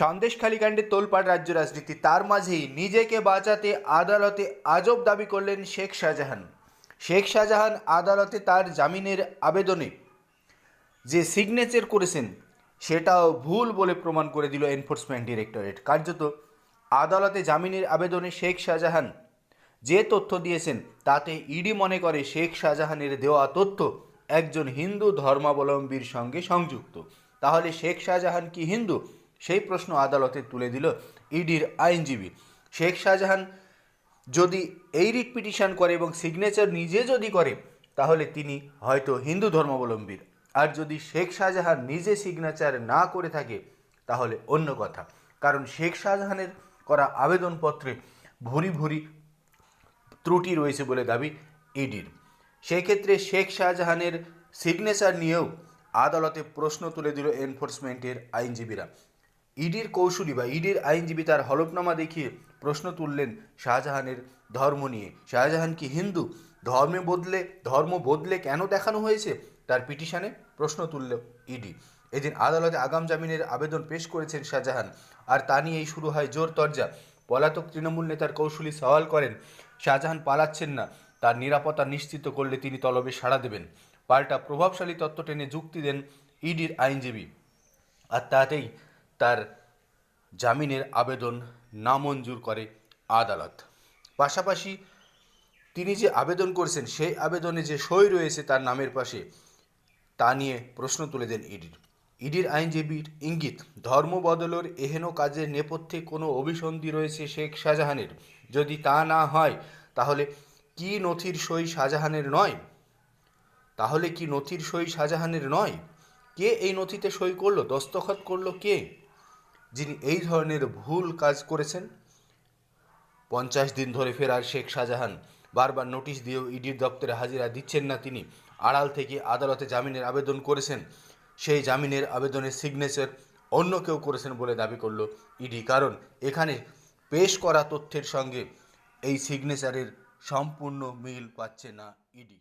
সন্দেশখালী কাণ্ডে তোলপাড় রাজ্য রাজনীতি। তার মাঝেই নিজেকে বাঁচাতে আদালতে আজব দাবি করলেন শেখ শাহজাহান। শেখ শাহজাহান আদালতে তার জামিনের আবেদনে যে সিগনেচার করেছেন, সেটাও ভুল বলে প্রমাণ করে দিল এনফোর্সমেন্ট ডিরেক্টরেট কার্যত আদালতে জামিনের আবেদনে শেখ শাহজাহান যে তথ্য দিয়েছেন, তাতে ইডি মনে করে শেখ শাহজাহানের দেওয়া তথ্য একজন হিন্দু ধর্মাবলম্বীর সঙ্গে সংযুক্ত। তাহলে শেখ শাহজাহান কি হিন্দু? সেই প্রশ্ন আদালতে তুলে দিল ইডির আইনজীবী। শেখ শাহজাহান যদি এই রিট পিটিশন করে এবং সিগনেচার নিজে যদি করে, তাহলে তিনি হয়তো হিন্দু ধর্মাবলম্বীর। আর যদি শেখ শাহজাহান নিজে সিগনেচার না করে থাকে, তাহলে অন্য কথা। কারণ শেখ শাহজাহানের করা আবেদনপত্রে ভুরি ভুরি ত্রুটি রয়েছে বলে দাবি ইডির। সেক্ষেত্রে শেখ শাহজাহানের সিগনেচার নিয়েও আদালতে প্রশ্ন তুলে দিল এনফোর্সমেন্টের আইনজীবীরা। ইডির কৌশলী বা ইডির আইনজীবী তার হলফনামা দেখিয়ে প্রশ্ন তুললেন শাহজাহানের ধর্ম নিয়ে। শাহজাহান কি হিন্দু? ধর্মে বদলে, ধর্ম বদলে কেন দেখানো হয়েছে? তার পিটিশনে প্রশ্ন তুলল ইডি। এদিন আদালতে আগাম জামিনের আবেদন পেশ করেছেন শাহজাহান। আর তা নিয়েই শুরু হয় জোর তরজা। পলাতক তৃণমূল নেতার কৌশলী সওয়াল করেন, শাহজাহান পালাচ্ছেন না। তার নিরাপত্তা নিশ্চিত করলে তিনি তলবে সাড়া দেবেন। পাল্টা প্রভাবশালী তত্ত্ব টেনে যুক্তি দেন ইডির আইনজীবী। আর তাতেই তার জামিনের আবেদন নামঞ্জুর করে আদালত। পাশাপাশি তিনি যে আবেদন করছেন, সেই আবেদনে যে সই রয়েছে তার নামের পাশে, তা নিয়ে প্রশ্ন তুলে দেন ইডির ইডির আইনজীবীর ইঙ্গিত, ধর্ম বদলের এহেন কাজের নেপথ্যে কোনো অভিসন্ধি রয়েছে শেখ শাহজাহানের? যদি তা না হয়, তাহলে কি নথির সই শাহজাহানের নয়? তাহলে কি নথির সই শাহজাহানের নয়? কে এই নথিতে সই করল, দস্তখত করল কে? যিনি এই ধরনের ভুল কাজ করেছেন, পঞ্চাশ দিন ধরে ফেরার শেখ শাহজাহান বারবার নোটিশ দিয়েও ইডির দপ্তরে হাজিরা দিচ্ছেন না তিনি। আড়াল থেকে আদালতে জামিনের আবেদন করেছেন, সেই জামিনের আবেদনের সিগনেচার অন্য কেউ করেছেন বলে দাবি করল ইডি। কারণ এখানে পেশ করা তথ্যের সঙ্গে এই সিগনেচারের সম্পূর্ণ মিল পাচ্ছে না ইডি।